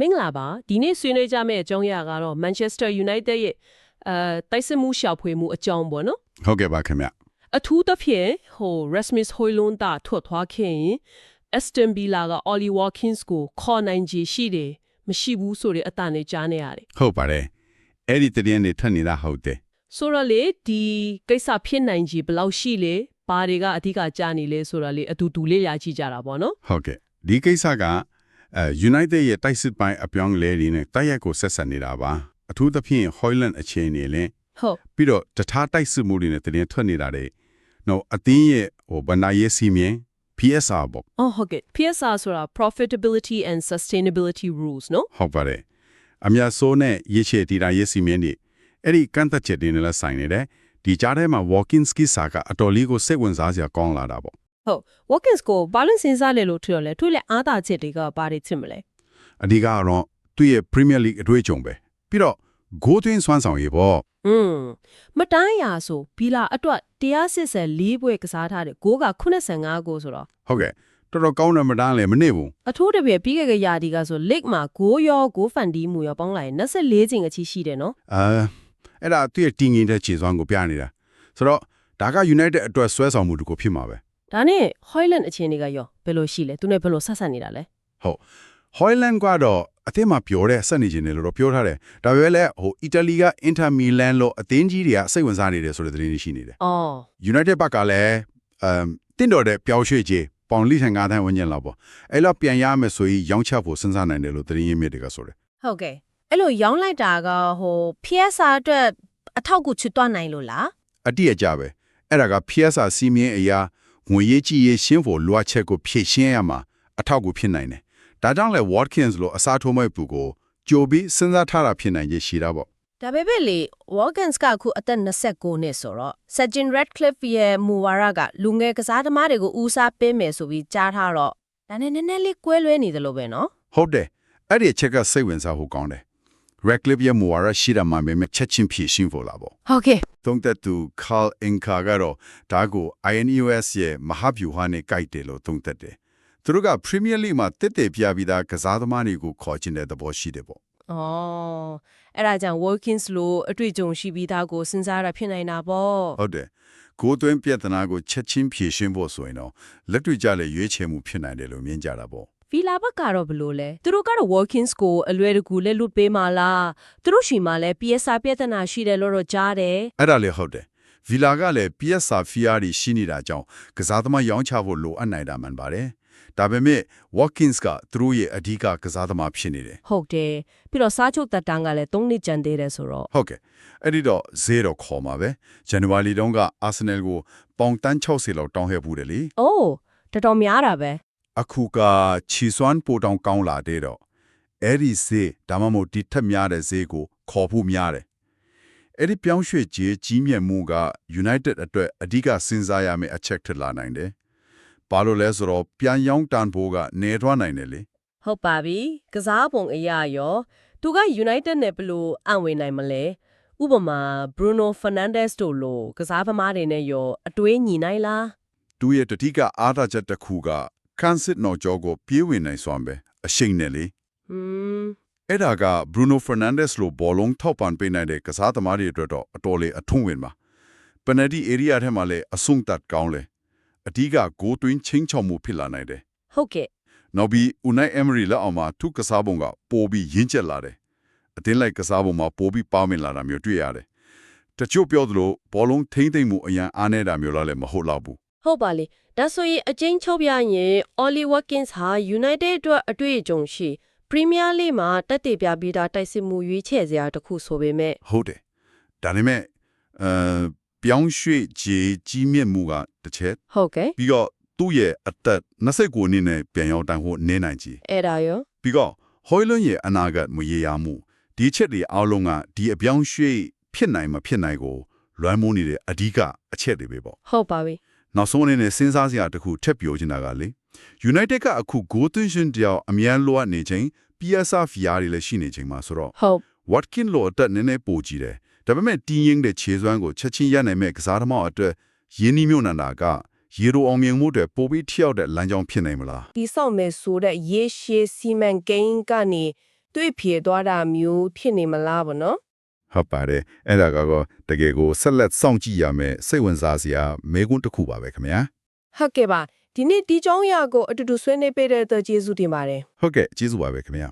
မင်္ဂလာပါဒီနေ့ဆွေးနွေးကြမယ့်အကြောင်းအရာကတော့ Manchester United ရဲ့အဲတိုက်စစ်မှုရှာဖွေမှုအကြောင်းပေါ့နော်ဟုတ်ကဲ့ပါခင်ဗျအထူးသဖြင့်ဟို Rasmus Højlund တာထွက်သွားခဲ့ရင် Aston Villa က Ollie Watkins ကိုခေါ်နိုင်ခြေရှိတယ်မရှိဘူးဆိုတဲ့အတန်နဲ့ကြားနေရတယ်ဟုတ်ပါတယ်အဲ့ဒီတရင်နေထက်နေတာဟုတ်တယ်ဆိုတော့လေဒီကိစ္စဖြစ်နိုင်ခြေဘယ်လောက်ရှိလဲဘာတွေကအဓိကကြားနေလဲဆိုတော့လေအတူတူလေးရကြည့်ကြတာပေါ့နော်ဟုတ်ကဲ့ဒီကိစ္စက အဲ United ရဲ့တိုက်စစ်ပိုင်းအပြောင်းအလဲတွေနဲ့တိုက်ရိုက်ကိုဆက်ဆက်နေတာပါအထူးသဖြင့် Hoyland အခြေအနေနဲ့ဟုတ်ပြီးတော့တခြားတိုက်စစ်မှုတွေနဲ့တရင်ထွက်နေတာတွေနော်အသင်းရဲ့ဟိုဗန္ဒာရေးစီမင်း PSR ပေါ့အော်ဟုတ်ကဲ့ PSR ဆိုတာ Profitability and Sustainability Rules နော်ဟုတ်ပါတယ်အများစိုးနဲ့ရေချေတီတာရေးစီမင်းတွေအဲ့ဒီကန့်သက်ချက်တွေနဲ့လည်းဆိုင်နေတယ်ဒီကြားထဲမှာ Walking Ski စာကအတော်လေးကိုစိတ်ဝင်စားစရာကောင်းလာတာပေါ့ ဟုတ် Watkins ကိုဘာလို့စဉ်းစားလဲလို့ထင်ရလဲသူ့လည်းအားသာချက်တွေကဘာတွေဖြစ်မလဲအဓိကတော့သူ့ရဲ့ Premier League အတွေ့အကြုံပဲပြီးတော့ goal သွင်းစွမ်းဆောင်ရေးပေါ့อืมမတိုင်းရာဆိုဘီလာအတွက်184ပွဲကစားထားတယ်ဂိုးက85ဂိုးဆိုတော့ဟုတ်ကဲ့တော်တော်ကောင်းတယ်မတန်းလည်းမနစ်ဘူးအထိုးတပြည့်ပြီးခဲ့တဲ့ရာဒီကဆို league မှာဂိုးရောဂိုးဖန်တီးမှုရောပေါင်းလိုက်ရင်24ချိန်အချီရှိတယ်နော်အဲအဲ့ဒါသူ့ရဲ့တည်ငြိမ်တဲ့ခြေစွမ်းကိုပြနေတာဆိုတော့ဒါက United အတွက်ဆွဲဆောင်မှုတစ်ခုဖြစ်မှာပဲ ဒါနဲ့ Hoyland အခြေအနေကရောဘယ်လိုရှိလဲသူနဲ့ဘယ်လိုဆက်ဆက်နေတာလဲဟုတ် Hoyland ကတော့အသင်းမှာပြောတဲ့ဆက်နေခြင်းတယ်လို့တော့ပြောထားတယ်ဒါပေမဲ့လည်းဟိုအီတလီက Inter Milan လို့အသင်းကြီးတွေကစိတ်ဝင်စားနေတယ်ဆိုတဲ့သတင်းတွေရှိနေတယ်အော် United ဘက်ကလည်းအမ်တင်းတော်တဲ့ပျောက်ရွှေ့ခြင်းပေါင်လိထိုင်ငါးတန်းဝန်းကျင်လောက်ပေါ့အဲ့တော့ပြန်ရမယ်ဆိုရင်ရောင်းချဖို့စဉ်းစားနိုင်တယ်လို့သတင်းရင်းမြစ်တွေကဆိုတယ်ဟုတ်ကဲ့အဲ့လိုရောင်းလိုက်တာကဟို PSR အတွက်အထောက်အကူချွတ်သွားနိုင်လို့လားအတိအကျပဲအဲ့ဒါက PSR စီမင်းအရာ ငွေရေးကြီးရေးရှင်းဖို့လိုအပ်ချက်ကိုဖြည့်ရှင်းရမှာအထောက်အကူဖြစ်နိုင်တယ်ဒါကြောင့်လဲ Watkins လို့အစားထိုးမဲ့ပူကိုကြိုပြီးစဉ်းစားထားတာဖြစ်နိုင်ရဲ့ရှိတာပေါ့ဒါပေမဲ့လေ Watkins ကအခုအသက်29နှစ်ဆိုတော့ Sachin Radcliffe ရဲ့မူဝါဒကလူငယ်ကစားသမားတွေကိုဦးစားပေးမယ်ဆိုပြီးကြားထားတော့ဒါနဲ့နည်းနည်းလေးကွဲလွဲနေတယ်လို့ပဲနော်ဟုတ်တယ်အဲ့ဒီအချက်ကစိတ်ဝင်စားဖို့ကောင်းတယ် Radcliffe ရဲ့မူဝါဒရှိတာမှပဲမဲ့ချက်ချင်းဖြည့်ရှင်းဖို့လာပေါ့ဟုတ်ကဲ့ သုံးသက်သူ Carl Inca ကတော့ဒါကို INUS ရဲ့မဟာဗျူဟာနဲ့ကြိုက်တယ်လို့သုံးသက်တယ်သူတို့က Premier League မှာတစ်တစ်ပြပြီးသားကစားသမားတွေကိုခေါ်ချင်တဲ့သဘောရှိတယ်ပေါ့အော်အဲ့ဒါကြောင့် Watkins လို့အတွေ့အကြုံရှိပြီးသားကိုစဉ်းစားရတာဖြစ်နိုင်တာပေါ့ဟုတ်တယ်ကိုယ်သွင်းပြဿနာကိုချက်ချင်းဖြေရှင်းဖို့ဆိုရင်တော့လက်တွေ့ကြလည်းရွေးချယ်မှုဖြစ်နိုင်တယ်လို့မြင်ကြတာပေါ့ ဗီလာဘက်ကတော့ဘယ်လိုလဲသူတို့ကတော့ Watkins ကိုအလွယ်တကူလက်လွတ်ပေးမှလားသူတို့ရှိမှလည်း PSR ပြဿနာရှိတယ်လို့တော့ကြားတယ်အဲ့ဒါလည်းဟုတ်တယ်ဗီလာကလည်း PSR ဖီယာရီရှိနေတာကြောင့်ကစားသမားရောင်းချဖို့လိုအပ်နိုင်တာမှန်ပါတယ်ဒါပေမဲ့ Watkins ကသူတို့ရဲ့အဓိကကစားသမားဖြစ်နေတယ်ဟုတ်တယ်ပြီးတော့စားချုပ်တက်တန်းကလည်း3နှစ်ကျန်သေးတယ်ဆိုတော့ဟုတ်ကဲ့အဲ့ဒီတော့0ခေါ်မှာပဲဇန်နဝါရီတုန်းကအာဆင်နယ်ကိုပေါင်တန်း60လောက်တောင်းခဲ့ဘူးတယ်လေအိုးတော်တော်များတာပဲ အခုကချီစွမ်းပိုတောင်ကောင်းလာတဲ့တော့အဲ့ဒီဈေးဒါမှမဟုတ်ဒီထက်များတဲ့ဈေးကိုခေါ်ဖို့များတယ်အဲ့ဒီပြောင်းရွှေ့ကြီးကြီးမြတ်မှုက United အတွက်အဓိကစဉ်းစားရမယ့်အချက်ထလာနိုင်တယ်။ဘာလို့လဲဆိုတော့ပြန်ရောင်းတန်ဖို့ကနေထွားနိုင်တယ်လေဟုတ်ပါပြီကစားပုံအရာရောသူက United နဲ့ဘယ်လိုအံ့ဝင်နိုင်မလဲဥပမာ Bruno Fernandes တို့လိုကစားသမားတွေနဲ့ရောအတွေးညီနိုင်လား။သူရဲ့တတိကအားသာချက်တစ်ခုက ခန်းစစ်နော်ကြောကိုပြေးဝင်နိုင်စွမ်းပဲအရှိန်နဲ့လေဟွန်း။အဲ့ဒါက Bruno Fernandes လိုဘောလုံးထောက်ပံ့ပေးနိုင်တဲ့ကစားသမားတွေအတွက်တော့အတော်လေးအထုံးဝင်ပါ။ penalty area ထဲမှာလည်းအဆုံတတ်ကောင်းလေ။အဓိကဂိုးသွင်းချင်းချောင်မှုဖြစ်လာနိုင်တယ်ဟုတ်ကဲ့နောက်ပြီး Unai Emery လက်အောက်မှာသူကစားပုံကပိုပြီးရင့်ကျက်လာတယ်။အတင်းလိုက်ကစားပုံမှာပိုပြီးပါဝင်လာတာမျိုးတွေ့ရတယ်။တချို့ပြောသလိုဘောလုံးထိမ့်သိမ့်မှုအရန်အားနေတာမျိုးလည်းမဟုတ်တော့ဘူး ဟုတ်ပါလေဒါဆိုရင်အကျဉ်းချုပ်ပြရင် Oli Watkins ဟာ United အတွက်အတွေ့အကြုံရှိ Premier League မှာတက်တည်ပြပြီးသားတိုက်စစ်မှုရွေးချယ်စရာတစ်ခုဆိုပေမဲ့။ဟုတ်တယ်။ဒါပေမဲ့အဲပြောင်းရွှေ့ကြီးကြီးမြင့်မှုကတစ်ချက်ဟုတ်ကဲ့ပြီးတော့သူ့ရဲ့အသက်29နှစ်နဲ့ပြန်ရောက်တိုင်ဖို့နေနိုင်ကြီးအဲ့ဒါရောပြီးတော့ဟွိုင်လွန်ရဲ့အနာဂတ်မရေရာမှုဒီချက်တွေအားလုံးကဒီအပြောင်းရွှေ့ဖြစ်နိုင်မဖြစ်နိုင်ကိုလွမ်းမိုးနေတဲ့အဓိကအချက်တွေပဲပေါ့ဟုတ်ပါပြီ နောက်ဆုံးအနေနဲ့စဉ်းစားစရာတစ်ခုထပ်ပြောချင်တာကလေ United ကအခု goal position တယောက်အမြန်လိုအပ်နေချိန် PSR ဖီယာတွေလည်းရှိနေချိန်မှာဆိုတော့ဟုတ် Watkin လိုအတက်နည်းနည်းပိုကြည့်တယ်ဒါပေမဲ့တင်းရင်တဲ့ခြေစွမ်းကိုချက်ချင်းရနိုင်မဲ့ကစားသမားအတွက်ရင်းနှီးမြှုပ်နှံတာကရေရိုအောင်မြင်မှုတွေပိုပြီးထိရောက်တဲ့လမ်းကြောင်းဖြစ်နိုင်မလားဒီဆောက်မယ်ဆိုတဲ့ရေရှည်စီမံကိန်းကနေတွေ့ဖြေသွားတာမျိုးဖြစ်နေမလားဗောနော် ဟုတ်ပါတယ်အဲ့ဒါကတော့တကယ်ကိုဆက်လက်စောင့်ကြည့်ရမယ်စိတ်ဝင်စားစရာမေးခွန်းတစ်ခုပါပဲခင်ဗျာဟုတ်ကဲ့ပါဒီနေ့ဒီကြောင်းအရာကိုအတူတူဆွေးနွေးပေးတဲ့အတွက်ကျေးဇူးတင်ပါတယ်ဟုတ်ကဲ့ကျေးဇူးပါပဲခင်ဗျာ